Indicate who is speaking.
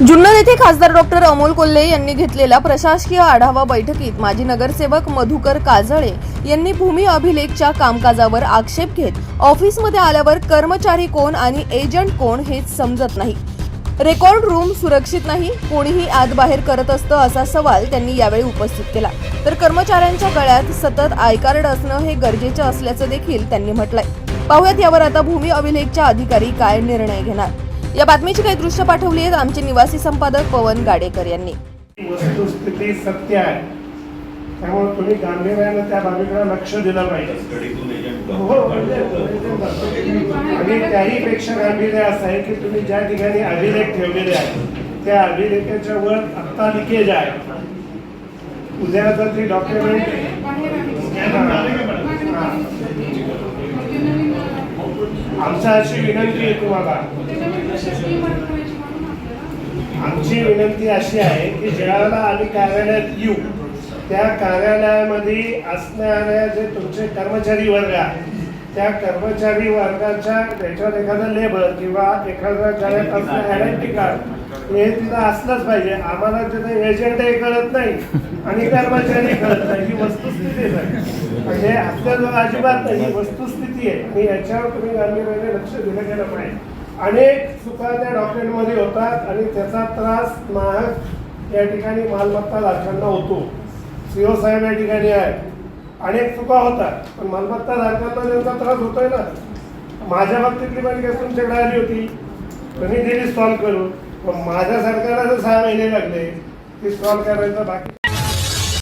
Speaker 1: जुन्नर येथे खासदार डॉक्टर अमोल कोल्हे यांनी घेतलेल्या प्रशासकीय आढावा बैठकीत माजी नगरसेवक मधुकर काजळे यांनी भूमी अभिलेखच्या कामकाजावर आक्षेप घेत ऑफिसमध्ये आल्यावर कर्मचारी कोण आणि एजंट कोण हेच समजत नाही. रेकॉर्ड रूम सुरक्षित नाही कोणीही आत बाहेर करत असतं असा सवाल त्यांनी यावेळी उपस्थित केला. तर कर्मचाऱ्यांच्या गळ्यात सतत आयकार्ड असणं हे गरजेचं असल्याचं देखील त्यांनी म्हटलंय. पाहुयात यावर आता भूमी अभिलेखच्या अधिकारी काय निर्णय घेणार? या बातमीची काही दृश्य पाठवली आहेत आमचे निवासी संपादक पवन गाडेकर यांनी.
Speaker 2: वस्तुस्थिती सत्य आहे. त्यामुळे तुम्ही गांभीर्यानं त्या बाबीकडे लक्ष दिलं पाहिजे. हो, आणि त्याही पेक्षा गांभीर्य असं आहे की तुम्ही ज्या ठिकाणी अभिलेख ठेवलेले आहेत त्या अभिलेखाच्या वर आत्ता लिकेज आहे. उद्या जर ती डॉक्युमेंट आमचा अशी विनंती आहे तुम्हाला. आमची विनंती अशी आहे की ज्यावेळेला आम्ही कार्यालयात येऊ त्या कार्यालयामध्ये असणाऱ्या जे तुमचे कर्मचारी वर्ग आहे त्या कर्मचारी वर्गाच्या त्याच्यावर एखादा लेबर किंवा एखाद्या गळ्यात असणं आयडेंटिटी कार्ड हे तिथं असलंच पाहिजे. आम्हाला तिथं एजंटही कळत नाही. आणि कर्मचारी कळत नाही. ही वस्तुस्थिती आहे. म्हणजे आपल्याजवळ अजिबात नाही. ही वस्तुस्थिती आहे. आणि याच्यावर तुम्ही गांभीर्याने लक्ष दिलं गेलं पाहिजे. अनेक चुका त्या डॉक्युमेंटमध्ये होतात आणि त्याचा त्रास नाहक या ठिकाणी मालमत्ता धारकांना होतो. सीओ साहेब या ठिकाणी आहे अनेक चुका होतात. पण मालमत्ता धारकांना त्यांचा त्रास होतोय ना. माझ्या बाबतीतली माझी तुमच्याकडे आली होती. तुम्ही दिली सॉल्व्ह करून. माझ्या सरकारला जर सहा महिने लागले. ती सॉल्व्ह करायचं बाकी